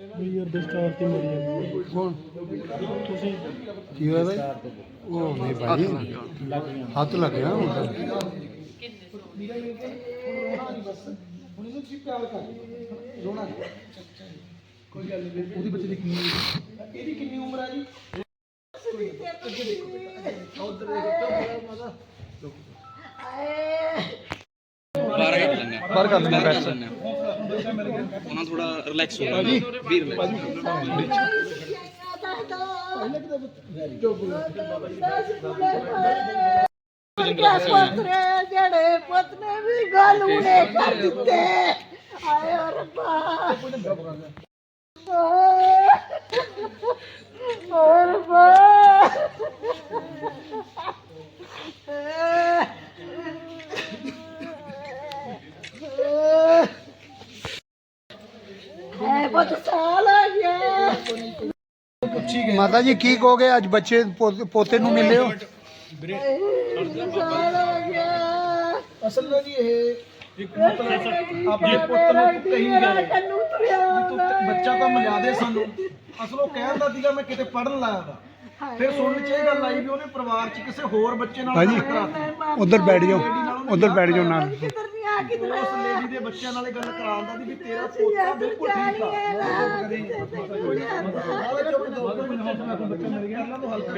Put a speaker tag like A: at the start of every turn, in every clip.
A: ਵੀ ਯਾਰ ਡਿਸਟਾਰ ਤੇ ਮਰੀ ਜਾਂਦੀ
B: ਕੌਣ
A: ਤੁਸੀਂ
B: ਕੀ ਹੋਇਆ ਬਾਈ? ਉਹ ਨਹੀਂ ਭਾਈ ਹੱਥ ਲੱਗ ਗਿਆ ਹੁਣ ਤਾਂ।
A: ਉਹਦੀ ਬੱਚੇ ਦੀ ਕਿੰਨੀ ਇਹਦੀ ਕਿੰਨੀ ਉਮਰ ਹੈ ਜੀ
C: ਬਾਹਰ ਕਰ ਲੈਣੇ ਬੈਠ ਲੈਣੇ ਉਹਨਾਂ ਥੋੜਾ ਰਿਲੈਕਸ ਹੋ ਜਾਣਾ। ਵੀ ਰਿਲੈਕਸ
D: ਪੁੱਤਰੇ ਜਿਹੜੇ ਪੁੱਤ ਨੇ ਵੀ ਗੱਲ ਉਹਨੇ ਕਰ ਦਿੱਤੇ ਆਏ ਓ ਰੱਬਾ ਓ ਰੱਬਾ ਐ ਪੁੱਤ ਸਾਲ ਆ ਗਿਆ
B: ਮਾਤਾ ਜੀ ਕੀ ਕਹੋਗੇ? ਅੱਜ ਬੱਚੇ ਪੋ- ਪੋਤੇ ਨੂੰ ਮਿਲੇ ਹੋ?
A: ਅਸਲ ਵਿੱਚ ਜੀ ਇਹ ਇੱਕ ਮਤਲਬ ਆਪਣੇ ਪੁੱਤ ਨੂੰ ਕਹੀ ਗਏ ਤੂੰ ਤੇ- ਬੱਚਾ ਤਾਂ ਮਿਲਾ ਦੇ ਸਾਨੂੰ। ਅਸਲ ਉਹ ਕਹਿਣ ਦਾ ਸੀਗਾ ਮੈਂ ਕਿਤੇ ਪੜਨ ਲਾਇਆ ਦਾ ਫਿਰ ਸੁਣਨ ਚ ਇਹ ਗੱਲ ਆਈ ਵੀ ਉਹਨੇ ਪਰਿਵਾਰ ਚ ਕਿਸੇ ਹੋਰ ਬੱਚੇ ਨਾਲ
B: ਭਾਜੀ
A: ਗੱਲ ਕਰਾਤੀ।
B: ਉਧਰ ਬੈਠ ਜਾਓ। ਉਧਰ ਬੈਠ ਜਾਓ ਨਾਲ।
A: ਉਸ ਲੇਡੀ ਦੇ ਬੱਚਿਆਂ ਨਾਲ ਇਹ ਗੱਲ ਕਰਾਉਂਦਾ ਸੀ ਵੀ ਤੇਰਾ ਪੋਤਾ ਬਿਲਕੁਲ ਠੀਕ ਆ। ਬੱਚਾ ਮਿਲ ਗਿਆ ਇਹਨਾਂ ਤੋਂ ਹਲਕਾ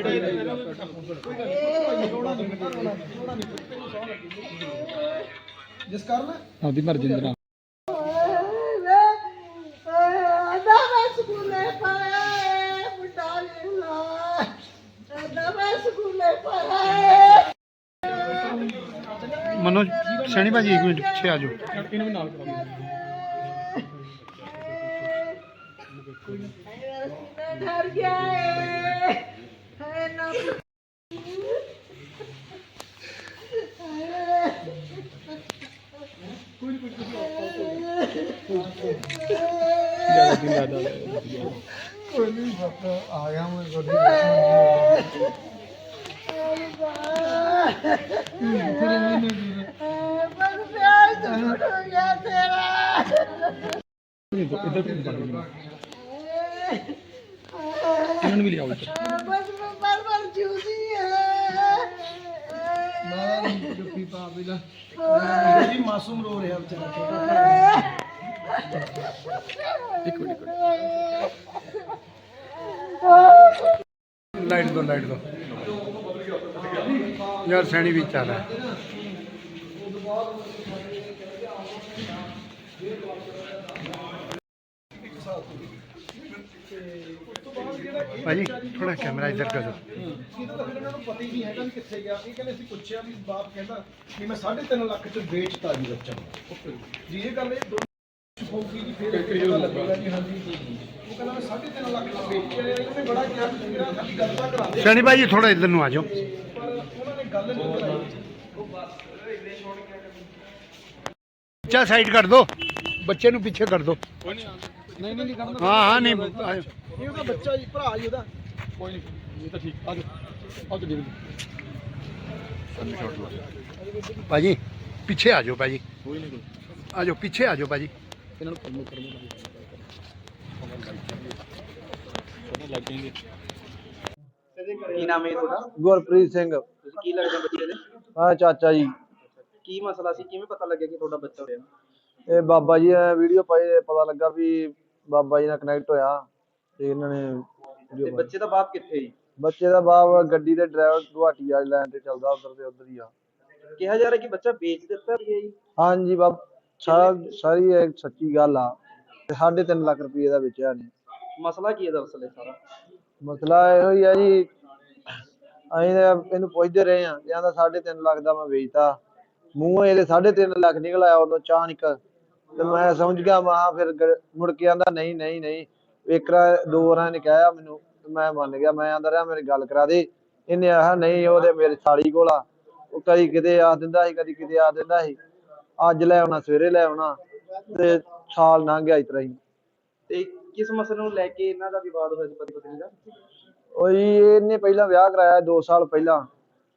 A: ਜਿਸ ਕਾਰਨ
C: ਆਦੀ ਮਰਜਿੰਦਰਾ
D: ਆਦਾ ਮੈਂ ਸਕੂਲੇ ਪਾਇਆ ਮੁੰਡਾ ਲਾ ਆਦਾ ਮੈਂ ਸਕੂਲੇ ਪਾਇਆ
B: ਮਨੋਜ ਸੈਣੀ ਭਾਜੀ ਇੱਕ ਮਿੰਟ ਪਿੱਛੇ ਆ ਜਾਓ।
C: ਇਹਨੂੰ ਵੀ ਨਾਲ ਕਰਾਓ
D: ਡਰ ਗਿਆ ਏ ਹੈ ਨਾ
C: ਜ਼ਿਆਦਾ ਦਿਨ ਲੱਗਦਾ
B: ਆ ਗਿਆ ਮੈਂ
D: ਬਸ ਪਿਆਰ ਤੇਰਾ
C: ਇਹਨਾਂ ਨੂੰ ਵੀ ਲਿਆਓ ਇੱਧਰ
D: ਬਸ ਮੈਂ ਪਰ ਪਰ ਜੂਦੀ ਹੈ
A: ਜੱਫੀ ਪਾ ਬਿਲਾ ਜੀ ਮਾਸੂਮ ਰੋ ਰਿਹਾ ਵਿਚਾਰਾ ਛੋਟਾ
C: ਇੱਕ ਮਿੰਟ ਇੱਕ ਮਿੰਟ
B: ਲਾਈਟ ਦੋ ਲਾਈਟ ਦੋ। ਯਾਰ, ਸੈਣੀ ਵਿੱਚ ਆ ਰਿਹਾ ਭਾਜੀ ਥੋੜਾ ਕੈਮਰਾ ਇੱਧਰ ਕਰ ਦਿਓ।
A: ਇਹਦਾ ਤਾਂ ਫਿਰ ਇਹਨਾਂ ਨੂੰ ਪਤਾ ਹੀ ਨਹੀਂ ਹੈਗਾ ਵੀ ਕਿੱਥੇ ਗਿਆ। ਇਹ ਕਹਿੰਦੇ ਅਸੀਂ ਪੁੱਛਿਆ ਵੀ ਬਾਪ ਕਹਿੰਦਾ ਕਿ ਮੈਂ 3.5 ਲੱਖ ਚ ਵੇਚਤਾ ਜੀ ਬੱਚਾ। ਜੀ ਇਹ ਗੱਲ ਇਹ ਦੋ ਹੋਊਗੀ ਜੀ ਫਿਰ ਇਹ ਪਤਾ ਲੱਗੇਗਾ ਜੀ ਹਾਂਜੀ। ਉਹ ਕਹਿੰਦਾ ਮੈਂ 3.5 ਲੱਖ ਚ ਵੇਚਿਆ ਇਹਨੇ ਬੜਾ ਕਿਹਾ ਵੀ ਮੇਰਾ ਸਾਡੀ ਗੱਲ ਤਾਂ ਕਰਾ ਦੇ
B: ਸੈਣੀ ਭਾਜੀ ਥੋੜਾ ਇੱਧਰ ਨੂੰ ਆ ਜਾਓ।
A: ਪਰ ਉਹਨਾਂ ਨੇ ਗੱਲ ਨਹੀਂ ਕਰਾਈ।
B: ਬੱਚਾ ਸਾਈਡ ਕਰ ਦੋ। ਬੱਚੇ ਨੂੰ ਪਿੱਛੇ ਕਰ ਦੋ।
C: ਨਹੀਂ ਨਹੀਂ ਨਹੀਂ ਕਰਨਾ
B: ਹਾਂ ਨਹੀਂ।
A: ਇਹ ਉਹਦਾ ਬੱਚਾ ਜੀ ਭਰਾ ਜੀ ਉਹਦਾ।
C: ਕੋਈ ਨਹੀਂ ਇਹ ਤਾਂ ਠੀਕ ਆ ਜਾਓ। ਆ ਜਾਓ ਜੀ
B: ਭਾਜੀ ਪਿੱਛੇ ਆ ਜਾਓ ਭਾਜੀ।
C: ਕੋਈ ਨਹੀਂ ਕੋਈ
B: ਆ ਜਾਓ ਪਿੱਛੇ ਆ ਜਾਓ ਭਾਜੀ।
C: ਇਹਨਾਂ ਨੂੰ ਕਰਮੋ ਕਰਮੋ ਲੱਗ ਜਾਣਗੇ
E: ਕੀ ਨਾਮ ਹੈ ਤੁਹਾਡਾ?
F: ਗੁਰਪ੍ਰੀਤ ਸਿੰਘ।
E: ਤੁਸੀਂ ਕੀ ਲੱਗਦੇ ਬੱਚੇ ਦੇ?
F: ਆ ਚਾਚਾ ਜੀ।
E: ਕੀ ਮਸਲਾ ਸੀ? ਕਿਵੇਂ ਪਤਾ ਲੱਗਿਆ ਕਿ ਤੁਹਾਡਾ ਬੱਚਾ ਹੋਇਆ
F: ਇਹ ਬਾਬਾ ਜੀ ਨੇ ਵੀਡੀਓ ਪਾਈ ਤੇ ਪਤਾ ਲੱਗਾ ਵੀ ਬਾਬਾ ਜੀ ਨਾਲ ਕਨੈਕਟ ਹੋਇਆ ਤੇ ਇਹਨਾਂ ਨੇ
E: ਤੇ
F: video ਪਾਈ।
E: ਬੱਚੇ ਦਾ ਬਾਪ ਕਿੱਥੇ ਜੀ?
F: ਬੱਚੇ ਦਾ ਬਾਪ ਗੱਡੀ ਦੇ ਡਰਾਈਵਰ ਗੁਹਾਟੀ ਵਾਲੀ ਲਾਈਨ ਤੇ ਚੱਲਦਾ ਉਧਰ ਤੇ ਉਧਰ ਹੀ ਆ।
E: ਕਿਹਾ ਜਾ ਰਿਹਾ ਕਿ ਬੱਚਾ ਵੇਚ ਦਿੱਤਾ ਵੀ ਹੈ ਜੀ?
F: ਹਾਂਜੀ ਬਾਬ ਸਾਰਾ ਸਾਰੀ ਇਹ ਸੱਚੀ ਗੱਲ ਆ। ਤੇ 3.5 ਲੱਖ ਰੁਪਏ ਦਾ ਵੇਚਿਆ ਨੇ
E: ਮਸਲਾ ਕੀ ਹੈ ਦਰਅਸਲ ਇਹ ਸਾਰਾ?
F: ਮਸਲਾ ਇਹੋ ਹੀ ਆ ਜੀ ਅਸੀਂ ਤਾਂ ਇਹਨੂੰ ਪੁੱਛਦੇ ਰਹੇ ਆ ਕਹਿੰਦਾ 3.5 ਲੱਖ ਦਾ ਮੈਂ ਵੇਚਤਾ। ਮੂੰਹੋਂ ਇਹਦੇ 3.5 ਲੱਖ ਨਿਕਲ ਆਇਆ ਉਦੋਂ ਅਚਾਨਕ ਤੇ ਮੈਂ ਸਮਝ ਗਿਆ ਮਾ ਫਿਰ ਗ- ਮੁੜ ਕੇ ਆਂਦਾ ਨਹੀਂ ਨਹੀਂ ਨਹੀਂ। ਇੱਕ ਰਾ ਦੋ ਵਾਰਾਂ ਨੇ ਕਿਹਾ ਮੈਨੂੰ ਤੇ ਮੈਂ ਮੰਨ ਗਿਆ ਮੈਂ ਆਂਦਾ ਰਿਹਾ ਮੇਰੀ ਗੱਲ ਕਰਾ ਦੇ। ਇਹਨੇ ਆਹ ਨਹੀਂ ਉਹਦੇ ਮੇਰੇ ਸਾਲੀ ਕੋਲ ਆ। ਉਹ ਕਦੀ ਕਿਤੇ ਆ ਦਿੰਦਾ ਸੀ ਕਦੀ ਕਿਤੇ ਆ ਦਿੰਦਾ ਸੀ। ਅੱਜ ਲੈ ਆਉਣਾ ਸਵੇਰੇ ਲੈ ਆਉਣਾ ਤੇ ਸਾਲ ਲੰਘ ਗਿਆ ਇਸ ਤਰ੍ਹਾਂ ਹੀ।
E: ਤੇ ਕਿਸ ਮਸਲੇ ਨੂੰ ਲੈ ਕੇ ਇਹਨਾਂ ਦਾ ਵਿਵਾਦ ਹੋਇਆ ਸੀ ਪਤੀ ਪਤਨੀ ਦਾ?
F: ਉਹ ਜੀ ਇਹਨੇ ਪਹਿਲਾਂ ਵਿਆਹ ਕਰਾਇਆ 2 ਸਾਲ ਪਹਿਲਾਂ।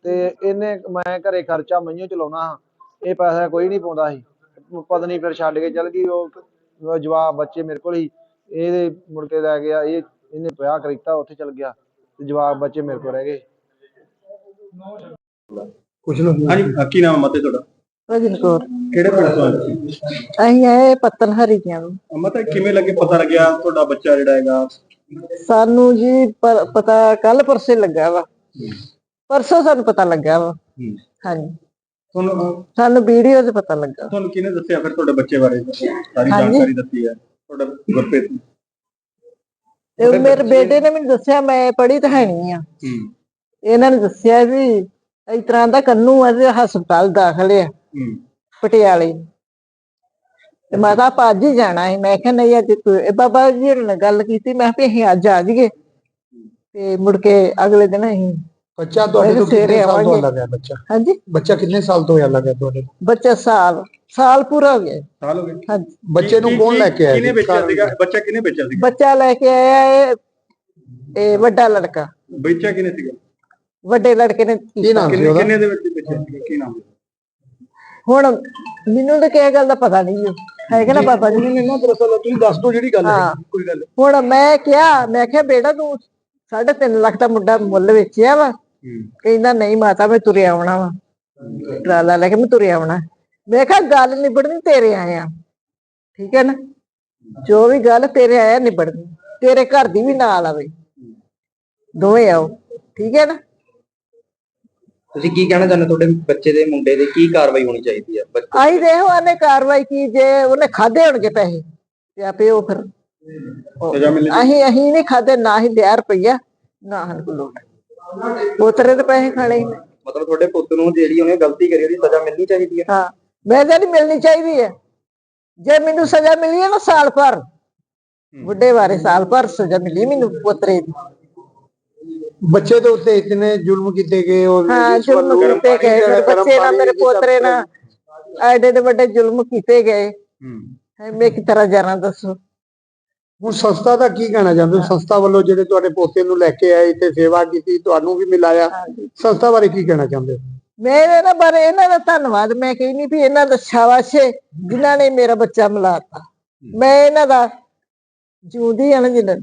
F: ਤੇ ਇਹਨੇ ਮੈਂ ਘਰੇ ਖਰਚਾ ਮਈਓ ਚਲਾਉਣਾ ਹਾਂ ਇਹ ਪੈਸਾ ਕੋਈ ਨਹੀਂ ਪਾਉਂਦਾ ਸੀ। ਪਤਨੀ ਫਿਰ ਛੱਡ ਕੇ ਚਲ ਗਈ ਉਹ ਜਵਾਬ ਬੱਚੇ ਮੇਰੇ ਕੋਲ ਹੀ ਇਹਦੇ ਮੁੜ ਕੇ ਲੈ ਗਿਆ ਇਹ ਇਹਨੇ ਵਿਆਹ ਕਰੀਤਾ ਉੱਥੇ ਚਲ ਗਿਆ ਤੇ ਜਵਾਕ ਬੱਚੇ ਮੇਰੇ ਕੋਲ ਰਹਿ ਗਏ।
G: ਕੁਛ ਨੂੰ
H: ਹਾਂਜੀ ਕੀ ਨਾਮ ਮਤੇ ਤੁਹਾਡਾ?
D: ਭਜਨ ਕੌਰ।
H: ਕਿਹੜੇ ਪਿੰਡ ਤੋਂ ਆਏ ਤੁਸੀਂ?
D: ਅਸੀਂ ਆਏ ਪੱਤਨ ਹਰੀਆਂ ਨੂੰ
H: ਮਤਾ ਕਿਵੇਂ ਲੱਗੇ ਪਤਾ ਲੱਗਿਆ ਤੁਹਾਡਾ ਬੱਚਾ ਜਿਹੜਾ ਹੈਗਾ?
D: ਸਾਨੂੰ ਜੀ ਪਰ- ਪਤਾ ਕੱਲ ਪਰਸੇ ਲੱਗਾ ਵਾ। ਪਰਸੋਂ ਸਾਨੂੰ ਪਤਾ ਲੱਗਾ ਵਾ। ਹਾਂਜੀ।
H: ਤੁਹਾਨੂੰ
D: ਸਾਨੂੰ ਵੀਡੀਓ 'ਚ ਪਤਾ ਲੱਗਾ।
H: ਤੁਹਾਨੂੰ ਕਿਹਨੇ ਦੱਸਿਆ? ਫਿਰ ਤੁਹਾਡੇ ਬੱਚੇ ਬਾਰੇ ਸਾਰੀ
D: ਹਾਂਜੀ।
H: ਜਾਣਕਾਰੀ ਦੱਸੀ ਹੈ। ਤੁਹਾਡਾ ਗੁਰਪ੍ਰੀਤ ਨੂੰ?
D: ਤੇ ਉਹ ਮੇਰੇ ਬੇਟੇ ਨੇ ਮੈਨੂੰ ਦੱਸਿਆ ਮੈਂ ਪੜ੍ਹੀ ਤਾਂ ਹੈ ਨਹੀਂ ਆ।
H: ਹੂੰ।
D: ਇਹਨਾਂ ਨੇ ਦੱਸਿਆ ਵੀ ਇਸ ਤਰ੍ਹਾਂ ਦਾ ਕੰਨੂ ਆ ਤੇ ਹਸਪਤਾਲ ਦਾਖਲ ਆ।
H: ਹੂੰ।
D: ਪਟਿਆਲੇ। ਤੇ ਮੈਂ ਤਾਂ ਆਪਾਂ ਅੱਜ ਹੀ ਜਾਣਾ ਹੈ ਮੈਂ ਕਿਹਾ ਨਹੀਂ ਅੱਜ ਤੂੰ ਇਹ ਬਾਬਾ ਜੀ ਹੋਰਾਂ ਨਾਲ ਗੱਲ ਕੀਤੀ। ਮੈਂ ਕਿਹਾ ਵੀ ਅਸੀਂ ਅੱਜ ਆ ਜਾਈਏ। ਤੇ ਮੁੜ ਕੇ ਅਗਲੇ ਦਿਨ ਅਸੀਂ
G: ਬੱਚਾ ਤੁਹਾਡੇ ਤੋਂ ਕਿੰਨੇ ਸਾਲ ਤੋਂ
D: ਆਵਾਂਗੇ।
G: ਲੱਗਾ ਬੱਚਾ?
D: ਹਾਂਜੀ?
G: ਬੱਚਾ ਕਿੰਨੇ ਸਾਲ ਤੋਂ ਹੋਇਆ ਲੱਗਾ ਤੁਹਾਡੇ
D: ਬੱਚਾ ਸਾਲ ਸਾਲ ਪੂਰਾ ਹੋ ਗਿਆ।
H: ਸਾਲ ਹੋ ਗਏ?
D: ਹਾਂਜੀ।
G: ਬੱਚੇ ਨੂੰ ਕੌਣ ਲੈ ਕੇ ਆਇਆ
H: ਕਿਹਨੇ? ਵੇਚਿਆ ਸੀਗਾ? ਬੱਚਾ ਕਿਹਨੇ ਵੇਚਿਆ ਸੀਗਾ?
D: ਬੱਚਾ ਲੈ ਕੇ ਆਇਆ ਇਹ ਇਹ ਵੱਡਾ ਲੜਕਾ।
H: ਵੇਚਿਆ ਕਿਹਨੇ ਸੀਗਾ?
D: ਵੱਡੇ ਲੜਕੇ ਨੇ
G: ਕੀ ਨਾਮ ਸੀ
H: ਕਿੰਨੇ
G: ਉਹਦਾ?
H: ਕਿੰਨੇ ਦੇ ਵਿੱਚ ਵੇਚਿਆ ਸੀਗਾ? ਕੀ ਨਾਮ ਹੈ
D: ਹੁਣ ਮੈਨੂੰ ਤਾਂ ਕਿਹ ਗੱਲ ਦਾ ਪਤਾ ਨਹੀਂ ਹੈਗਾ ਨਾ ਬਾਬਾ ਜੀ ਨੇ ਨਾ
G: ਦਰਅਸਲ ਤੁਸੀਂ ਦੱਸ ਦਿਓ ਜਿਹੜੀ ਗੱਲ
D: ਹਾਂ।
G: ਕੋਈ ਗੱਲ
D: ਹੁਣ ਮੈਂ ਕਿਹਾ ਮੈਂ ਕਿਹਾ ਬੇਟਾ ਤੂੰ 3.5 ਲੱਖ ਦਾ ਮੁੰਡਾ ਮੁੱਲ ਵੇਚਿਆ ਵਾ।
H: ਹੂੰ
D: ਕਹਿੰਦਾ ਨਹੀਂ ਮਾਤਾ ਮੈਂ ਤੁਰਿਆ ਆਉਣਾ ਵਾ। ਟਰਾਲਾ ਲੈ ਕੇ ਮੈਂ ਤੁਰਿਆ ਆਉਣਾ। ਮੈਂ ਕਿਹਾ ਗੱਲ ਨਿਬੜਨੀ ਤੇਰੇ ਆਇਆ। ਠੀਕ ਹੈ ਨਾ? ਜੋ ਵੀ ਗੱਲ ਤੇਰੇ ਆਇਆ ਨਿਬੜਨੀ। ਤੇਰੇ ਘਰ ਦੀ ਵੀ ਨਾਲ ਆਵੇ। ਦੋਵੇਂ ਆਓ। ਠੀਕ ਹੈ ਨਾ?
I: ਤੁਸੀਂ ਕੀ ਕਹਿਣਾ ਚਾਹੁੰਦੇ ਤੁਹਾਡੇ ਬੱਚੇ ਦੇ ਮੁੰਡੇ ਦੇ ਕੀ ਕਾਰਵਾਈ ਹੋਣੀ ਚਾਹੀਦੀ ਹੈ? ਬੱਚੇ
D: ਆਈ ਦੇਖੋ ਉਹਨੇ ਕਾਰਵਾਈ ਕੀ ਜੇ ਉਹਨੇ ਖਾਦੇ ਹੋਣਗੇ ਪੈਸੇ ਤੇ ਆਪੇ ਉਹ ਫਿਰ
H: ਸਜ਼ਾ ਮਿਲਣੀ
D: ਅਸੀਂ ਅਸੀਂ ਨਹੀਂ ਖਾਦੇ ਨਾ ਹੀ ਲਿਆ ਰੁਪਈਆ ਨਾ ਹਨ ਕੋ ਲੋਟ ਉਤਰੇ ਤੇ ਪੈਸੇ ਖਾਣੇ ਸੀ।
I: ਮਤਲਬ ਤੁਹਾਡੇ ਪੁੱਤ ਨੂੰ ਜਿਹੜੀ ਉਹਨੇ ਗਲਤੀ ਕਰੀ ਉਹਦੀ ਸਜ਼ਾ ਮਿਲਣੀ ਚਾਹੀਦੀ ਹੈ।
D: ਹਾਂ ਮੈਂ ਤਾਂ ਨਹੀਂ ਮਿਲਣੀ ਚਾਹੀਦੀ ਹੈ। ਜੇ ਮੈਨੂੰ ਸਜ਼ਾ ਮਿਲੀ ਹੈ ਨਾ ਸਾਲ ਭਰ ਬੁੱਢੇ ਬਾਰੇ ਸਾਲ ਭਰ ਸਜ਼ਾ ਮਿਲੀ ਮੈਨੂੰ ਪੁੱਤਰੇ ਦੀ।
G: ਬੱਚੇ ਦੇ ਉੱਤੇ ਇਤਨੇ ਜ਼ੁਲਮ ਕੀਤੇ ਗਏ ਔਰ
D: ਹਾਂ ਜ਼ੁਲਮ ਕੀਤੇ ਗਏ। ਮੇਰੇ ਬੱਚੇ ਨਾਲ ਮੇਰੇ
G: ਦੀ
D: ਪੋਤਰੇ ਨਾਲ ਐਡੇ ਦੇ ਵੱਡੇ ਜ਼ੁਲਮ ਕੀਤੇ ਗਏ।
H: ਹੂੰ।
D: ਹੈ ਮੈਂ ਕਿ ਤਰ੍ਹਾਂ ਜਾਣਾ ਦੱਸੋ।
G: ਹੁਣ ਸੰਸਥਾ ਦਾ ਕੀ ਕਹਿਣਾ ਚਾਹੁੰਦੇ ਹੋ? ਸੰਸਥਾ ਵੱਲੋਂ ਜਿਹੜੇ ਤੁਹਾਡੇ ਪੋਤੇ ਨੂੰ ਲੈ ਕੇ ਆਏ ਤੇ ਸੇਵਾ ਕੀਤੀ ਤੁਹਾਨੂੰ ਵੀ ਮਿਲਾਇਆ। ਸੰਸਥਾ ਬਾਰੇ ਕੀ ਕਹਿਣਾ ਚਾਹੁੰਦੇ ਹੋ?
D: ਮੇਰੇ ਨਾ ਬਾਰੇ ਇਹਨਾਂ ਦਾ ਧੰਨਵਾਦ। ਮੈਂ ਕਹਿੰਦੀ ਵੀ ਇਹਨਾਂ ਦਾ ਸ਼ਾਬਾਸ਼ ਜਿਨ੍ਹਾਂ ਨੇ ਮੇਰਾ ਬੱਚਾ ਮਿਲਾਤਾ। ਮੈਂ ਇਹਨਾਂ ਦਾ ਜਿਉਂਦੀ ਆ ਨਾ ਜਿੰਨ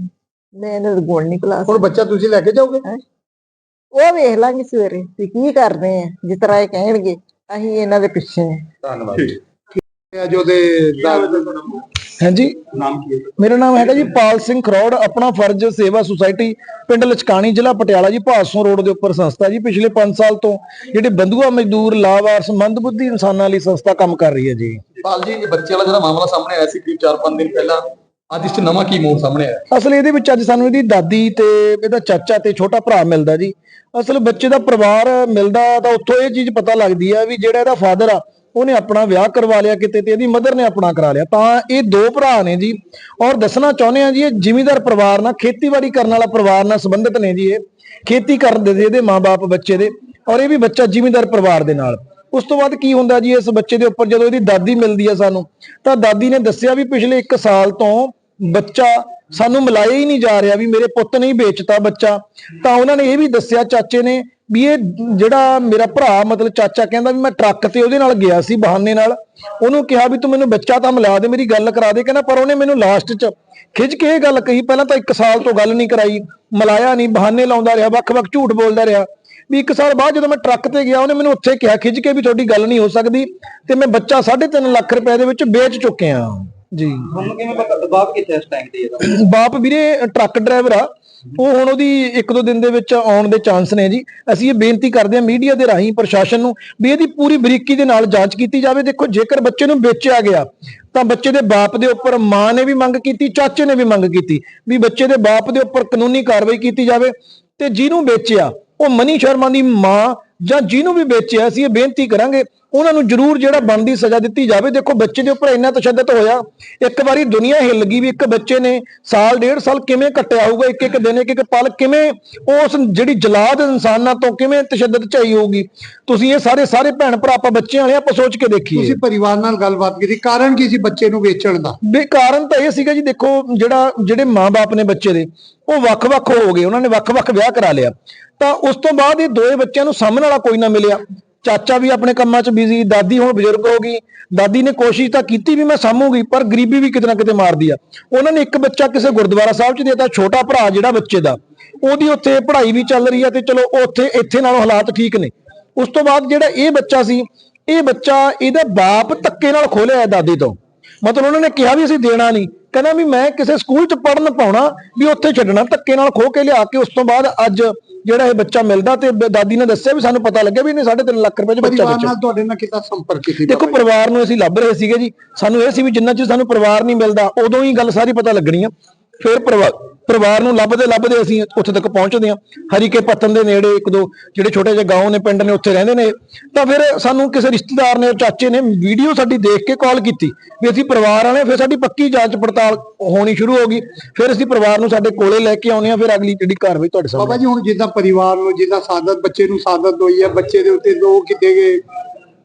D: ਮੈਂ ਇਹਨਾਂ ਦਾ ਗੁਣ ਨਹੀਂ
G: ਹੁਣ ਬੱਚਾ ਤੁਸੀਂ ਲੈ ਕੇ ਜਾਓਗੇ?
D: ਉਹ ਵੇਖ ਲਾਂਗੇ ਸਵੇਰੇ ਵੀ ਕੀ ਕਰਦੇ ਆ ਜਿਸ ਤਰ੍ਹਾਂ ਇਹ ਕਹਿਣਗੇ ਅਸੀਂ ਇਹਨਾਂ ਦੇ ਪਿੱਛੇ ਆ।
I: ਧੰਨਵਾਦ
G: ਅੱਜ ਉਹਦੇ
J: ਹਾਂਜੀ।
H: ਨਾਮ ਕੀ ਹੈ?
J: ਮੇਰਾ ਨਾਮ ਹੈਗਾ ਜੀ ਪਾਲ ਸਿੰਘ ਖਰੋੜ ਆਪਣਾ ਫਰਜ਼ ਸੇਵਾ ਸੁਸਾਇਟੀ ਪਿੰਡ ਲਚਕਾਣੀ ਜ਼ਿਲ੍ਹਾ ਪਟਿਆਲਾ ਜੀ ਭਾਸੋਂ ਰੋਡ ਦੇ ਉੱਪਰ ਸੰਸਥਾ ਜੀ। ਪਿਛਲੇ 5 ਸਾਲ ਤੋਂ ਜਿਹੜੇ ਬੰਧੂਆ ਮਜ਼ਦੂਰ ਲਾਵਾਰਸ ਮੰਦਬੁੱਧੀ ਇਨਸਾਨਾਂ ਲਈ ਸੰਸਥਾ ਕੰਮ ਕਰ ਰਹੀ ਹੈ ਜੀ।
K: ਪਾਲ ਜੀ ਇਹ ਬੱਚੇ ਵਾਲਾ ਜਿਹੜਾ ਮਾਮਲਾ ਸਾਹਮਣੇ ਆਇਆ ਸੀ ਕਿ 4-5 ਦਿਨ ਪਹਿਲਾਂ ਅੱਜ ਇਸ 'ਚ ਨਵਾਂ ਕੀ ਮੋੜ ਸਾਹਮਣੇ ਆਇਆ?
J: ਅਸਲ ਇਹਦੇ ਵਿੱਚ ਅੱਜ ਸਾਨੂੰ ਇਹਦੀ ਦਾਦੀ ਤੇ ਇਹਦਾ ਚਾਚਾ ਤੇ ਛੋਟਾ ਭਰਾ ਮਿਲਦਾ ਜੀ। ਅਸਲ ਬੱਚੇ ਦਾ ਪਰਿਵਾਰ ਮਿਲਦਾ ਤਾਂ ਉੱਥੋਂ ਇਹ ਚੀਜ਼ ਪਤਾ ਲੱਗਦੀ ਆ ਵੀ ਜਿਹੜਾ ਇਹਦਾ ਫਾਦਰ ਆ ਉਹਨੇ ਆਪਣਾ ਵਿਆਹ ਕਰਵਾ ਲਿਆ ਕਿਤੇ ਤੇ ਇਹਦੀ ਮਦਰ ਨੇ ਆਪਣਾ ਕਰਾ ਲਿਆ। ਤਾਂ ਇਹ ਦੋ ਭਰਾ ਨੇ ਜੀ। ਔਰ ਦੱਸਣਾ ਚਾਹੁੰਦੇ ਆ ਜੀ, ਇਹ ਜ਼ਿਮੀਂਦਾਰ ਪਰਿਵਾਰ ਨਾਲ, ਖੇਤੀਬਾੜੀ ਕਰਨ ਵਾਲਾ ਪਰਿਵਾਰ ਨਾਲ ਸੰਬੰਧਿਤ ਨੇ ਜੀ ਇਹ। ਖੇਤੀ ਕਰਦੇ ਸੀ ਇਹਦੇ ਮਾਪੇ ਬੱਚੇ ਦੇ। ਔਰ ਇਹ ਵੀ ਬੱਚਾ ਜ਼ਿਮੀਂਦਾਰ ਪਰਿਵਾਰ ਦੇ ਨਾਲ। ਉਸ ਤੋਂ ਬਾਅਦ ਕੀ ਹੁੰਦਾ ਜੀ, ਇਸ ਬੱਚੇ ਦੇ ਉੱਪਰ ਜਦੋਂ ਇਹਦੀ ਦਾਦੀ ਮਿਲਦੀ ਆ ਸਾਨੂੰ, ਤਾਂ ਦਾਦੀ ਨੇ ਦੱਸਿਆ ਵੀ ਪਿਛਲੇ 1 ਸਾਲ ਤੋਂ ਬੱਚਾ ਸਾਨੂੰ ਮਿਲਾਇਆ ਹੀ ਨਹੀਂ ਜਾ ਰਿਹਾ ਵੀ ਮੇਰੇ ਪੁੱਤ ਨੇ ਵੇਚਤਾ ਬੱਚਾ। ਤਾਂ ਉਹਨਾਂ ਨੇ ਇਹ ਵੀ ਦੱਸਿਆ, ਚਾਚੇ ਨੇ ਵੀ ਇਹ ਜਿਹੜਾ ਮੇਰਾ ਭਰਾ ਮਤਲਬ ਚਾਚਾ ਕਹਿੰਦਾ ਵੀ ਮੈਂ ਟਰੱਕ ਤੇ ਉਹਦੇ ਨਾਲ ਗਿਆ ਸੀ ਬਹਾਨੇ ਨਾਲ, ਉਹਨੂੰ ਕਿਹਾ ਵੀ ਤੂੰ ਮੈਨੂੰ ਬੱਚਾ ਤਾਂ ਮਿਲਾ ਦੇ, ਮੇਰੀ ਗੱਲ ਕਰਾ ਦੇ, ਕਹਿੰਦਾ ਪਰ ਉਹਨੇ ਮੈਨੂੰ ਲਾਸਟ 'ਚ ਖਿੱਚ ਕੇ ਇਹ ਗੱਲ ਕਹੀ, ਪਹਿਲਾਂ ਤਾਂ 1 ਸਾਲ ਤੋਂ ਗੱਲ ਨਹੀਂ ਕਰਾਈ, ਮਿਲਾਇਆ ਨਹੀਂ, ਬਹਾਨੇ ਲਾਉਂਦਾ ਰਿਹਾ, ਵੱਖ-ਵੱਖ ਝੂਠ ਬੋਲਦਾ ਰਿਹਾ। ਵੀ 1 ਸਾਲ ਬਾਅਦ ਜਦੋਂ ਮੈਂ ਟਰੱਕ ਤੇ ਗਿਆ, ਉਹਨੇ ਮੈਨੂੰ ਉੱਥੇ ਕਿਹਾ, ਖਿੱਚ ਕੇ ਵੀ ਤੁਹਾਡੀ ਗੱਲ ਨਹੀਂ ਹੋ ਸਕਦੀ ਤੇ ਮੈਂ ਬੱਚਾ 3.5 ਲੱਖ ਰੁਪਏ ਦੇ ਵਿੱਚ ਵੇਚ ਚੁੱਕਿਆ। ਜੀ।
I: ਤੁਹਾਨੂੰ ਕਿਵੇਂ ਪਤਾ ਦਬਾਅ ਕਿੱਥੇ ਇਸ ਟਾਈਮ ਤੇ ਇਹਦਾ?
J: ਬਾਪ ਵੀਰੇ ਟਰੱਕ ਡਰਾਈਵਰ ਆ। ਉਹ ਹੁਣ ਉਹਦੀ ਇੱਕ ਦੋ ਦਿਨ ਦੇ ਵਿੱਚ ਆਉਣ ਦੇ ਚਾਂਸ ਨੇ ਜੀ। ਅਸੀਂ ਇਹ ਬੇਨਤੀ ਕਰਦੇ ਹਾਂ ਮੀਡੀਆ ਦੇ ਰਾਹੀਂ ਪ੍ਰਸ਼ਾਸਨ ਨੂੰ ਵੀ ਇਹਦੀ ਪੂਰੀ ਬਰੀਕੀ ਦੇ ਨਾਲ ਜਾਂਚ ਕੀਤੀ ਜਾਵੇ। ਦੇਖੋ ਜੇਕਰ ਬੱਚੇ ਨੂੰ ਵੇਚਿਆ ਗਿਆ ਤਾਂ ਬੱਚੇ ਦੇ ਬਾਪ ਦੇ ਉੱਪਰ ਮਾਂ ਨੇ ਵੀ ਮੰਗ ਕੀਤੀ ਚਾਚੇ ਨੇ ਵੀ ਮੰਗ ਕੀਤੀ ਵੀ ਬੱਚੇ ਦੇ ਬਾਪ ਦੇ ਉੱਪਰ ਕਾਨੂੰਨੀ ਕਾਰਵਾਈ ਕੀਤੀ ਜਾਵੇ। ਤੇ ਜਿਹਨੂੰ ਵੇਚਿਆ ਉਹ ਮਨੀ ਸ਼ਰਮਾ ਦੀ ਮਾਂ ਜਾਂ ਜਿਹਨੂੰ ਵੀ ਵੇਚਿਆ ਅਸੀਂ ਇਹ ਬੇਨਤੀ ਕਰਾਂਗੇ ਉਹਨਾਂ ਨੂੰ ਜ਼ਰੂਰ ਜਿਹੜਾ ਬਣਦੀ ਸਜ਼ਾ ਦਿੱਤੀ ਜਾਵੇ। ਦੇਖੋ ਬੱਚੇ ਦੇ ਉੱਪਰ ਇੰਨਾ ਤਸ਼ੱਦਦ ਹੋਇਆ ਇੱਕ ਵਾਰੀ ਦੁਨੀਆ ਹਿੱਲ ਗਈ ਵੀ ਇੱਕ ਬੱਚੇ ਨੇ ਸਾਲ ਡੇਢ ਸਾਲ ਕਿਵੇਂ ਕੱਟਿਆ ਹੋਊਗਾ ਇੱਕ ਇੱਕ ਦਿਨ ਇੱਕ ਇੱਕ ਪਲ ਕਿਵੇਂ ਉਸ ਜਿਹੜੀ ਜਲਾਦ ਇਨਸਾਨਾਂ ਤੋਂ ਕਿਵੇਂ ਤਸ਼ੱਦਦ ਝਾਈ ਹੋਊਗੀ? ਤੁਸੀਂ ਇਹ ਸਾਰੇ ਸਾਰੇ ਭੈਣ ਭਰਾ ਆਪਾਂ ਬੱਚਿਆਂ ਵਾਲੇ ਆਪਾਂ ਸੋਚ ਕੇ ਦੇਖੀਏ।
G: ਤੁਸੀਂ ਪਰਿਵਾਰ ਨਾਲ ਗੱਲਬਾਤ ਕੀਤੀ ਕਾਰਨ ਕੀ ਸੀ ਬੱਚੇ ਨੂੰ ਵੇਚਣ ਦਾ?
J: ਵੀ ਕਾਰਨ ਤਾਂ ਇਹ ਸੀਗਾ ਜੀ ਦੇਖੋ ਜਿਹੜਾ ਜਿਹੜੇ ਮਾਪੇ ਨੇ ਬੱਚੇ ਦੇ ਉਹ ਵੱਖ-ਵੱਖ ਹੋ ਗਏ ਉਹਨਾਂ ਨੇ ਵੱਖ-ਵੱਖ ਵਿਆਹ ਕਰਾ ਲਿਆ। ਤਾਂ ਉਸ ਤੋਂ ਬਾਅਦ ਇਹ ਦੋਏ ਬੱਚਿਆਂ ਨੂੰ ਸਾਹਮਣੇ ਵਾਲਾ ਕੋਈ ਨਾ ਮਿਲਿਆ। ਚਾਚਾ ਵੀ ਆਪਣੇ ਕੰਮਾਂ 'ਚ ਬਿਜ਼ੀ ਦਾਦੀ ਹੁਣ ਬਜ਼ੁਰਗ ਹੋ ਗਈ। ਦਾਦੀ ਨੇ ਕੋਸ਼ਿਸ਼ ਤਾਂ ਕੀਤੀ ਵੀ ਮੈਂ ਸਾਂਭੂਗੀ, ਪਰ ਗਰੀਬੀ ਵੀ ਕਿਤੇ ਨਾ ਕਿਤੇ ਮਾਰਦੀ ਆ। ਉਹਨਾਂ ਨੇ ਇੱਕ ਬੱਚਾ ਕਿਸੇ ਗੁਰਦੁਆਰਾ ਸਾਹਿਬ 'ਚ ਦੇਤਾ, ਛੋਟਾ ਭਰਾ ਜਿਹੜਾ ਬੱਚੇ ਦਾ। ਉਹਦੀ ਉੱਥੇ ਪੜ੍ਹਾਈ ਵੀ ਚੱਲ ਰਹੀ ਆ ਤੇ ਚਲੋ ਉੱਥੇ, ਇੱਥੇ ਨਾਲੋਂ ਹਾਲਾਤ ਠੀਕ ਨੇ। ਉਸ ਤੋਂ ਬਾਅਦ ਜਿਹੜਾ ਇਹ ਬੱਚਾ ਸੀ, ਇਹ ਬੱਚਾ ਇਹਦਾ ਬਾਪ ਧੱਕੇ ਨਾਲ ਖੋਲਿਆ ਹੈ ਦਾਦੀ ਤੋਂ। ਮਤਲਬ ਉਹਨਾਂ ਨੇ ਕਿਹਾ ਵੀ ਅਸੀਂ ਦੇਣਾ ਨਹੀਂ। ਕਹਿੰਦਾ ਵੀ ਮੈਂ ਕਿਸੇ ਸਕੂਲ 'ਚ ਪੜਨ ਪਾਉਣਾ, ਵੀ ਉੱਥੇ ਛੱਡਣਾ, ਧੱਕੇ ਨਾਲ ਖੋ ਕੇ ਲਿਆ ਕੇ ਉਸ ਤੋਂ ਬਾਅਦ ਅੱਜ ਜਿਹੜਾ ਇਹ ਬੱਚਾ ਮਿਲਦਾ ਤੇ ਦਾਦੀ ਨੇ ਦੱਸਿਆ ਵੀ ਸਾਨੂੰ ਪਤਾ ਲੱਗਿਆ ਵੀ ਇਹਨੇ 3.5 ਲੱਖ ਰੁਪਏ 'ਚ ਬੱਚਾ
G: ਪਰਿਵਾਰ
J: ਬੱਚਾ
G: ਨਾਲ ਤੁਹਾਡੇ ਨਾਲ ਕਿਤਾ ਸੰਪਰਕ ਕੀਤੀ
J: ਦੇਖੋ ਪਰਿਵਾਰ ਨੂੰ ਅਸੀਂ ਲੱਭ ਰਹੇ ਸੀਗੇ ਜੀ। ਸਾਨੂੰ ਇਹ ਸੀ ਵੀ ਜਿੰਨਾ ਚਿਰ ਸਾਨੂੰ ਪਰਿਵਾਰ ਨਹੀਂ ਮਿਲਦਾ ਉਦੋਂ ਹੀ ਗੱਲ ਸਾਰੀ ਪਤਾ ਲੱਗਣੀ ਆ। ਫਿਰ ਪਰਿਵਾਰ ਪਰਿਵਾਰ ਨੂੰ ਲੱਭਦੇ ਲੱਭਦੇ ਅਸੀਂ ਉੱਥੇ ਤੱਕ ਪਹੁੰਚਦੇ ਹਾਂ। ਹਰੀਕੇ ਪੱਤਨ ਦੇ ਨੇੜੇ ਇੱਕ ਦੋ ਜਿਹੜੇ ਛੋਟੇ ਜਿਹੇ ਗਾਉਂ ਨੇ, ਪਿੰਡ ਨੇ, ਉੱਥੇ ਰਹਿੰਦੇ ਨੇ। ਤਾਂ ਫਿਰ ਸਾਨੂੰ ਕਿਸੇ ਰਿਸ਼ਤੇਦਾਰ ਨੇ, ਚਾਚੇ ਨੇ ਵੀਡੀਓ ਸਾਡੀ ਦੇਖ ਕੇ ਕਾਲ ਕੀਤੀ ਵੀ ਅਸੀਂ ਪਰਿਵਾਰ ਵਾਲੇ ਫਿਰ ਸਾਡੀ ਪੱਕੀ ਜਾਂਚ ਪੜਤਾਲ ਹੋਣੀ ਸ਼ੁਰੂ ਹੋ ਗਈ। ਫਿਰ ਅਸੀਂ ਪਰਿਵਾਰ ਨੂੰ ਸਾਡੇ ਕੋਲੇ ਲੈ ਕੇ ਆਉਂਦੇ ਹਾਂ, ਫਿਰ ਅਗਲੀ ਜਿਹੜੀ ਕਾਰਵਾਈ ਤੁਹਾਡੇ
G: ਬਾਬਾ ਜੀ, ਹੁਣ ਜਿੱਦਾਂ ਪਰਿਵਾਰ ਨੂੰ, ਜਿੱਦਾਂ ਸਾਦਤ, ਬੱਚੇ ਨੂੰ ਸਾਦਤ ਹੋਈ ਹੈ ਬੱਚੇ ਦੇ ਉੱਤੇ ਦੋ ਕੀਤੇ ਗਏ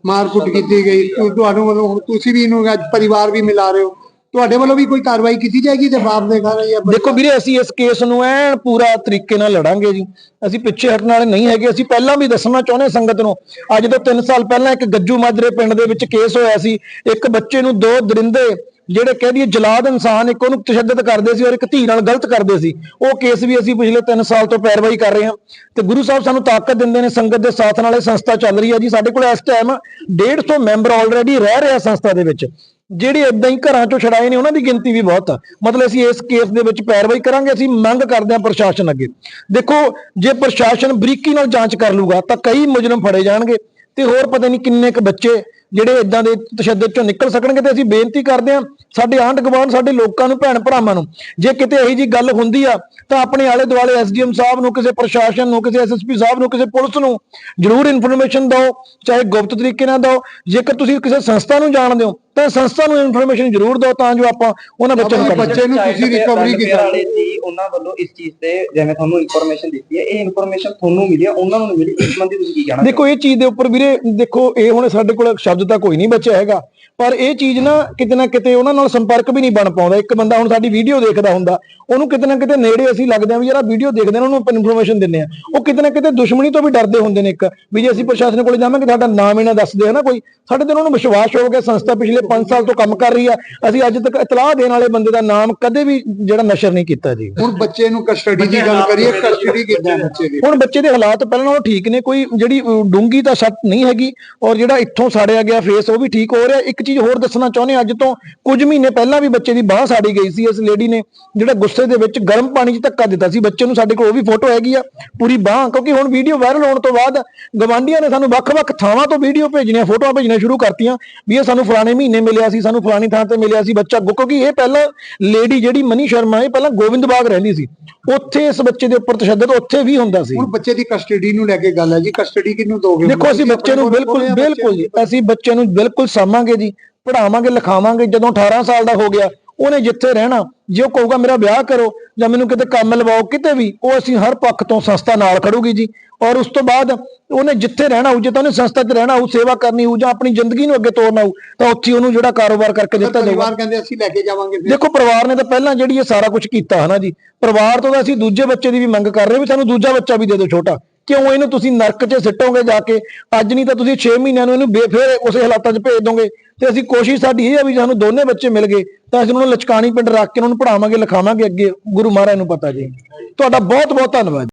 G: ਮਾਰਕੁੱਟ ਕੀਤੀ ਗਈ। ਤੁਹਾਨੂੰ ਮਤਲਬ ਤੁਸੀਂ ਵੀ ਇਹਨੂੰ ਅੱਜ ਪਰਿਵਾਰ ਵੀ ਮਿਲਾ ਰਹੇ ਹੋ। ਤੁਹਾਡੇ ਵੱਲੋਂ ਵੀ ਕੋਈ ਕਾਰਵਾਈ ਕੀਤੀ ਜਾਏਗੀ ਤੇ ਬਾਪ ਦੇ ਘਰ ਜਾਂ
J: ਦੇਖੋ ਵੀਰੇ, ਅਸੀਂ ਇਸ ਕੇਸ ਨੂੰ ਐਨ ਪੂਰਾ ਤਰੀਕੇ ਨਾਲ ਲੜਾਂਗੇ ਜੀ। ਅਸੀਂ ਪਿੱਛੇ ਹਟਣ ਵਾਲੇ ਨਹੀਂ ਹੈਗੇ। ਅਸੀਂ ਪਹਿਲਾਂ ਵੀ ਦੱਸਣਾ ਚਾਹੁੰਦੇ ਸੰਗਤ ਨੂੰ, ਅੱਜ ਤੋਂ 3 ਸਾਲ ਪਹਿਲਾਂ ਇੱਕ ਗੱਜੂ ਮਾਜਰੇ ਪਿੰਡ ਦੇ ਵਿੱਚ ਕੇਸ ਹੋਇਆ ਸੀ। ਇੱਕ ਬੱਚੇ ਨੂੰ ਦੋ ਦਰਿੰਦੇ, ਜਿਹੜੇ ਕਹਿ ਦਈਏ ਜਲਾਦ ਇਨਸਾਨ, ਇੱਕ ਉਹਨੂੰ ਤਸ਼ੱਦਦ ਕਰਦੇ ਸੀ ਔਰ ਇੱਕ ਧੀ ਨਾਲ ਗਲਤ ਕਰਦੇ ਸੀ। ਉਹ ਕੇਸ ਵੀ ਅਸੀਂ ਪਿਛਲੇ 3 ਸਾਲ ਤੋਂ ਪੈਰਵਾਈ ਕਰ ਰਹੇ ਹਾਂ। ਤੇ ਗੁਰੂ ਸਾਹਿਬ ਸਾਨੂੰ ਤਾਕਤ ਦਿੰਦੇ ਨੇ, ਸੰਗਤ ਦੇ ਸਾਥ ਨਾਲ ਇਹ ਸੰਸਥਾ ਚੱਲ ਰਹੀ ਹੈ ਜੀ। ਸਾਡੇ ਕੋਲ ਇਸ ਟਾਈਮ 150 ਮੈਂਬਰ ਆਲਰੇਡੀ ਰਹਿ ਰਹੇ ਆ ਸੰਸਥਾ ਦੇ ਵਿੱਚ। ਜਿਹੜੇ ਇਦਾਂ ਹੀ ਘਰਾਂ ਚੋਂ ਛੜਾਏ ਨੇ, ਉਹਨਾਂ ਦੀ ਗਿਣਤੀ ਵੀ ਬਹੁਤ ਆ। ਮਤਲਬ ਅਸੀਂ ਇਸ ਕੇਸ ਦੇ ਵਿੱਚ ਪੈਰਵਾਈ ਕਰਾਂਗੇ, ਅਸੀਂ ਮੰਗ ਕਰਦੇ ਹਾਂ ਪ੍ਰਸ਼ਾਸਨ ਅੱਗੇ। ਦੇਖੋ, ਜੇ ਪ੍ਰਸ਼ਾਸਨ ਬਰੀਕੀ ਨਾਲ ਜਾਂਚ ਕਰ ਲੂਗਾ ਤਾਂ ਕਈ ਮੁਜਰਮ ਫੜੇ ਜਾਣਗੇ, ਤੇ ਹੋਰ ਪਤਾ ਨਹੀਂ ਕਿੰਨੇ ਕੁ ਬੱਚੇ ਜਿਹੜੇ ਇਦਾਂ ਦੇ ਤਸ਼ੱਦਦ ਚੋਂ ਨਿਕਲ ਸਕਣਗੇ ਤੇ ਅਸੀਂ ਬੇਨਤੀ ਕਰਦੇ ਹਾਂ ਸਾਡੇ ਆਂਢ ਗੁਆਂਢ ਸਾਡੇ ਲੋਕਾਂ ਨੂੰ ਭੈਣ ਭਰਾਵਾਂ ਨੂੰ ਜੇ ਕਿਤੇ ਇਹੀ ਜੀ ਗੱਲ ਹੁੰਦੀ ਆ ਤਾਂ ਆਪਣੇ ਆਲੇ ਦੁਆਲੇ ਐਸਡੀਐਮ ਸਾਹਿਬ ਨੂੰ ਕਿਸੇ ਪ੍ਰਸ਼ਾਸਨ ਨੂੰ ਕਿਸੇ ਐਸਐਸਪੀ ਸਾਹਿਬ ਨੂੰ ਕਿਸੇ ਪੁਲਿਸ ਨੂੰ ਜ਼ਰੂਰ ਇਨਫੋਰਮੇਸ਼ਨ ਦਿਓ ਚਾਹੇ ਗੁਪਤ ਤਰੀਕੇ ਨਾਲ ਦਿਓ ਜੇਕਰ ਤੁਸੀਂ ਕਿਸੇ ਸੰਸਥਾ ਨੂੰ ਜਾਣਦੇ ਹੋ ਤਾਂ ਸੰਸਥਾ ਨੂੰ ਇਨਫੋਰਮੇਸ਼ਨ ਜ਼ਰੂਰ ਦਿਓ ਤਾਂ ਜੋ ਆਪਾਂ ਉਹਨਾਂ ਬੱਚਿਆਂ ਨੂੰ।
G: ਬੱਚੇ ਨੂੰ ਤੁਸੀਂ ਰਿਕਵਰੀ ਕੀਤਾ
I: ਸੀ ਉਹਨਾਂ ਵੱਲੋਂ ਇਸ ਚੀਜ਼ ਤੇ ਜਿਵੇਂ ਤੁਹਾਨੂੰ ਇਨਫੋਰਮੇਸ਼ਨ ਦਿੱਤੀ ਹੈ ਇਹ ਇਨਫੋਰਮੇਸ਼ਨ ਤੁਹਾਨੂੰ ਮਿਲੀ ਹੈ ਉਹਨਾਂ ਨੂੰ ਮਿਲੀ ਇਸ ਸੰਬੰਧੀ ਤੁਸੀਂ ਕੀ ਕਹਿਣਾ
J: ਦੇਖੋ ਇਹ ਚੀਜ਼ ਦੇ ਉੱਪਰ ਵੀਰੇ ਦੇਖੋ ਇਹ ਹੁਣ ਸਾਡੇ ਕੋਲ ਸ਼ਬਦ ਤਾਂ ਕੋਈ ਨਹੀਂ ਬਚਿਆ ਹੈਗਾ। ਪਰ ਇਹ ਚੀਜ਼ ਨਾ ਕਿਤੇ ਨਾ ਕਿਤੇ ਉਹਨਾਂ ਨਾਲ ਸੰਪਰਕ ਵੀ ਨਹੀਂ ਬਣ ਪਾਉਂਦਾ। ਇੱਕ ਬੰਦਾ ਹੁਣ ਸਾਡੀ ਵੀਡੀਓ ਦੇਖਦਾ ਹੁੰਦਾ। ਉਹਨੂੰ ਕਿਤੇ ਨਾ ਕਿਤੇ ਨੇੜੇ ਅਸੀਂ ਲੱਗਦੇ ਆ ਵੀ ਜਿਹੜਾ ਵੀਡੀਓ ਦੇਖਦੇ ਨੇ ਉਹਨੂੰ ਆਪਾਂ ਇਨਫੋਰਮੇਸ਼ਨ ਦਿੰਦੇ ਆ ਉਹ ਕਿਤੇ ਨਾ ਕਿਤੇ ਦੁਸ਼ਮਣੀ ਤੋਂ ਵੀ ਡਰਦੇ ਹੁੰਦੇ ਨੇ ਇੱਕ ਵੀ ਜੇ ਅਸੀਂ ਪ੍ਰਸ਼ਾਸਨ ਕੋਲ ਜਾਵਾਂਗੇ ਸਾਡਾ ਨਾਮ ਇਹਨਾਂ ਦੱਸਦੇ ਆ ਨਾ ਕੋਈ। ਸਾਡੇ ਤੇ ਉਹਨਾਂ ਨੂੰ ਵਿਸ਼ਵਾਸ ਹੋ ਗਿਆ ਸੰਸਥਾ ਪਿਛਲੇ 5 ਸਾਲ ਤੋਂ ਕੰਮ ਕਰ ਰਹੀ ਆ। ਅਸੀਂ ਅੱਜ ਤੱਕ ਇਤਲਾਹ ਦੇਣ ਵਾਲੇ ਬੰਦੇ ਦਾ ਨਾਮ ਕਦੇ ਵੀ ਜਿਹੜਾ ਨਸ਼ਰ ਨਹੀਂ ਕੀਤਾ ਜੀ।
G: ਹੁਣ ਬੱਚੇ ਨੂੰ ਕਸਟਡੀ ਦੀ ਗੱਲ ਕਰੀਏ ਕਸਟਡੀ ਕਿੱਦਾਂ ਹੈ ਬੱਚੇ ਦੀ?
J: ਹੁਣ ਬੱਚੇ ਦੇ ਹਾਲਾਤ ਪਹਿਲਾਂ ਨਾਲੋਂ ਠੀਕ ਨੇ ਕੋਈ ਜਿਹੜੀ ਡੂੰਗੀ ਤਾਂ ਸੱਟ ਨਹੀਂ ਹੈਗੀ। ਔਰ ਜਿਹੜਾ ਇੱਥੋਂ ਸਾੜਿਆ ਗਿਆ ਫੇਸ ਉਹ ਵੀ ਠੀਕ ਹੋ ਰਿਹਾ। ਇੱਕ ਚੀਜ਼ ਹੋਰ ਦੱਸਣਾ ਚਾਹੁੰਦੇ ਹਾਂ, ਅੱਜ ਤੋਂ ਕੁਝ ਮਹੀਨੇ ਪਹਿਲਾਂ ਵੀ ਬੱਚੇ ਦੀ ਬਾਹ ਸਾੜੀ ਗਈ ਸੀ ਇਸ ਲੇਡੀ ਨੇ ਜਿਹੜਾ ਗੁੱਸੇ ਦੇ ਵਿੱਚ ਗਰਮ ਪਾਣੀ 'ਚ ਧੱਕਾ ਦਿੱਤਾ ਸੀ। ਬੱਚੇ ਨੂੰ ਸਾਡੇ ਕੋਲ ਉਹ ਵੀ ਫੋਟੋ ਹੈਗੀ ਆ ਪੂਰੀ ਬਾਹ ਕਿਉਂਕਿ ਹੁਣ ਵੀਡੀਓ ਵਾਇਰਲ ਹੋਣ ਤੋਂ ਬਾਅਦ ਗਵਾਂਢੀਆਂ ਨੇ ਸਾਨੂੰ ਵੱਖ-ਵੱਖ ਥਾਵਾਂ ਤੋਂ ਵੀਡੀਓ ਭੇਜਣੀਆਂ ਫੋਟੋਆਂ ਭੇਜਣੀਆਂ ਸ਼ੁਰੂ ਕਰਤੀਆਂ ਵੀ ਇਹ ਸਾਨੂੰ ਫਲਾਣੇ ਮਹੀਨੇ ਮਿਲਿਆ ਸੀ ਸਾਨੂੰ ਫਲਾਣੀ ਥਾਂ ਤੇ ਮਿਲਿਆ ਸੀ ਬੱਚਾ। ਕਿਉਂਕਿ ਇਹ ਪਹਿਲਾਂ ਲੇਡੀ ਜਿਹੜੀ ਮਨੀ ਸ਼ਰਮਾ ਇਹ ਪਹਿਲਾਂ ਗੋਬਿੰਦਬਾਗ ਰਹਿੰਦੀ ਸੀ। ਉੱਥੇ ਇਸ ਬੱਚੇ ਦੇ ਉੱਪਰ ਤਸ਼ੱਦਦ ਉੱਥੇ ਵੀ ਹੁੰਦਾ ਸੀ।
G: ਹੁਣ ਬੱਚੇ ਦੀ ਕਸਟਡੀ ਨੂੰ ਲੈ ਕੇ ਗੱਲ ਹੈ ਜੀ। ਕਸਟਡੀ ਕਿਹਨੂੰ ਦੋਗੇ?
J: ਦੇਖੋ ਅਸੀਂ ਬੱਚੇ ਨੂੰ ਬਿਲਕੁਲ ਬਿਲਕੁਲ ਅਸੀਂ ਬੱਚੇ ਨੂੰ ਬਿਲਕੁਲ ਸਾਂਭਾਂਗੇ ਜੀ ਪੜਾਵਾਂਗੇ ਲਿਖਾਵਾਂਗੇ ਜਦੋਂ 18 ਸਾਲ ਦਾ ਹੋ ਗਿਆ ਉਹਨੇ ਜਿੱਥੇ ਰਹਿਣਾ ਜੇ ਉਹ ਕਹੂਗਾ ਮੇਰਾ ਵਿਆਹ ਕਰੋ ਜਾਂ ਮੈਨੂੰ ਕਿਤੇ ਕੰਮ ਲਵਾਓ ਕਿਤੇ ਵੀ ਉਹ ਅਸੀਂ ਹਰ ਪੱਖ ਤੋਂ ਸੰਸਥਾ ਨਾਲ ਖੜੂਗੀ ਜੀ। ਔਰ ਉਸ ਤੋਂ ਬਾਅਦ ਉਹਨੇ ਜਿੱਥੇ ਰਹਿਣਾ ਹੋਊ ਜੇ ਤਾਂ ਉਹਨੇ ਸੰਸਥਾ 'ਚ ਰਹਿਣਾ ਹੋਊ ਸੇਵਾ ਕਰਨੀ ਹੋਊ ਜਾਂ ਆਪਣੀ ਜ਼ਿੰਦਗੀ ਨੂੰ ਅੱਗੇ ਤੋਰਨਾ ਹੋਊ ਤਾਂ ਉੱਥੇ ਉਹਨੂੰ ਜਿਹੜਾ ਕਾਰੋਬਾਰ ਕਰਕੇ ਦਿੱਤਾ ਜਾਊਗਾ।
G: ਪਰਿਵਾਰ ਕਹਿੰਦੇ ਅਸੀਂ ਲੈ ਕੇ ਜਾਵਾਂਗੇ
J: ਦੇਖੋ ਪਰਿਵਾਰ ਨੇ ਤਾਂ ਪਹਿਲਾਂ ਜਿਹੜੀ ਇਹ ਸਾਰਾ ਕੁਝ ਕੀਤਾ ਹਨਾ ਜੀ? ਪਰਿਵਾਰ ਤੋਂ ਤਾਂ ਅਸੀਂ ਦੂਜੇ ਬੱਚੇ ਦੀ ਵੀ ਮੰਗ ਕਰ ਰਹੇ ਵੀ ਸਾਨੂੰ ਦੂਜਾ ਬੱਚਾ ਵੀ ਦੇ ਦਿਓ ਛੋਟਾ। ਕਿਉਂ ਇਹਨੂੰ ਤੁਸੀਂ ਨਰਕ 'ਚ ਸਿੱਟੋਗੇ ਜਾ ਕੇ? ਅੱਜ ਨਹੀਂ ਤਾਂ ਤੁਸੀਂ 6 ਮਹੀਨਿਆਂ ਨੂੰ ਇਹਨੂੰ ਬੇਫੇਰ ਉਸੇ ਹਾਲਾਤਾਂ 'ਚ ਭੇਜ ਦੋਗੇ ਤੇ ਅਸੀਂ ਕੋਸ਼ਿਸ਼ ਸਾਡੀ ਇਹ ਆ ਵੀ ਸਾਨੂੰ ਦੋਨੇ ਬੱਚੇ ਮਿਲ ਗਏ, ਤਾਂ ਅਸੀਂ ਉਹਨਾਂ ਨੂੰ ਲਚਕਾਣੀ ਪਿੰਡ ਰੱਖ ਕੇ ਉਹਨਾਂ ਨੂੰ ਪੜਾਵਾਂਗੇ ਲਿਖਾਵਾਂਗੇ ਅੱਗੇ, ਗੁਰੂ ਮਹਾਰਾਜ ਨੂੰ ਪਤਾ ਜੀ। ਤੁਹਾਡਾ ਬਹੁਤ ਬਹੁਤ ਧੰਨਵਾਦ।